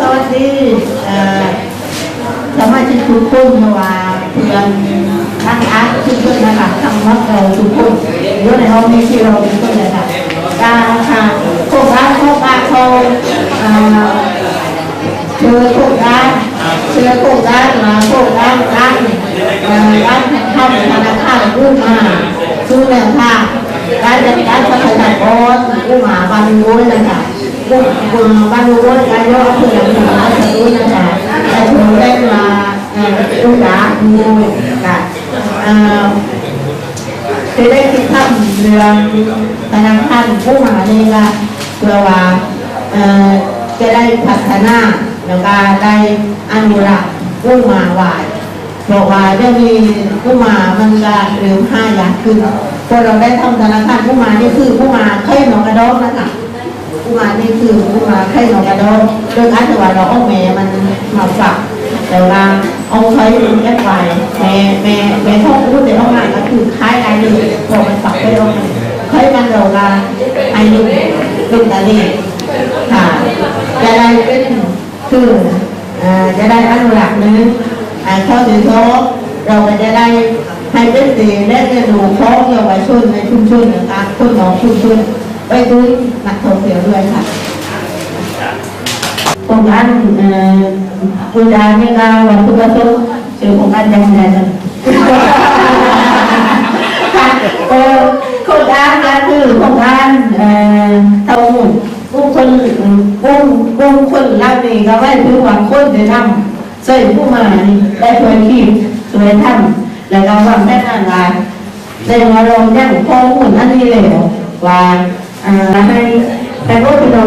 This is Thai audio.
สวัสดีเอ่อสมาชิกทุกคนว่าเพื่อนทั้งอาร์ตทุกคนนะคะทั้งมักเราทุกคนอยู่ในห้องนี้ที่เราทุกคนเลยค่ะการค่ะพวกร้านพวกร้านเขาเอ่อเชื่อพวกร้านเชื่อพวกร้านมาพวกร้านร้านเอ่อร้านทำธนาคารกู้มาซื้อแล้วค่ะร้านจัดการทรัพยากรกู้มาบางโว้ยเลยค่ะ กลุ่มบรรลุว่าการยกเพื่อนหนึ่งร้อยนะคะแต่ถึงได้มาลูกหลานมูกับจะได้คิดทำเรื่องธนาคารผู้มาเนี่ยละเพื่อว่าจะได้พัฒนาแล้วก็ได้อนุรักษ์ผู้มาไหวบอกว่าจะมีผู้มามันจะเร็วห้าอย่างขึ้นพอเราได้ทำธนาคารผู้มานี่คือผู้มาเคยหนองกระดองนะคะ กุมานี่คือกุมารไข่นกกระโดดโดยอัตว่าเราเอาแม่มันมาฝากแต่ว่าเอาไข่มันแยกไปแม่แม่แม่ท้องรู้แต่ท้องงานก็คือคล้ายอะไรเลยพอมันฝักไปลงไข่มันเราละอายุเป็นตะลีค่ะจะได้เป็นคืออ่าจะได้อนุรักษ์นึงอ่าเข้าถึงท้องเราก็จะได้ให้เป็นสีและเรียนรู้องเยาวชนในชุมชนนะคะคนของชุมชน ไปดูนักท่องเที่ยวด้วยค่ะโครงการเอ่อคุณดาเนี่ยก็วันพุธวันศุกร์ชื่อโครงการยังไงนะค่ะเออโครงการก็คือโครงการเอ่อเท่าหมู่กุ้งคนกุ้งกุ้งคนรับนี่ก็ไว้คือว่าคนจะทำใส่ผู้มานี่ได้ช่วยทีมช่วยทำแล้วก็วางแผนงานได้มาลงยังข้อมูลอันนี้แล้วว่า อ่าให้ให้ผู้พี่น้อง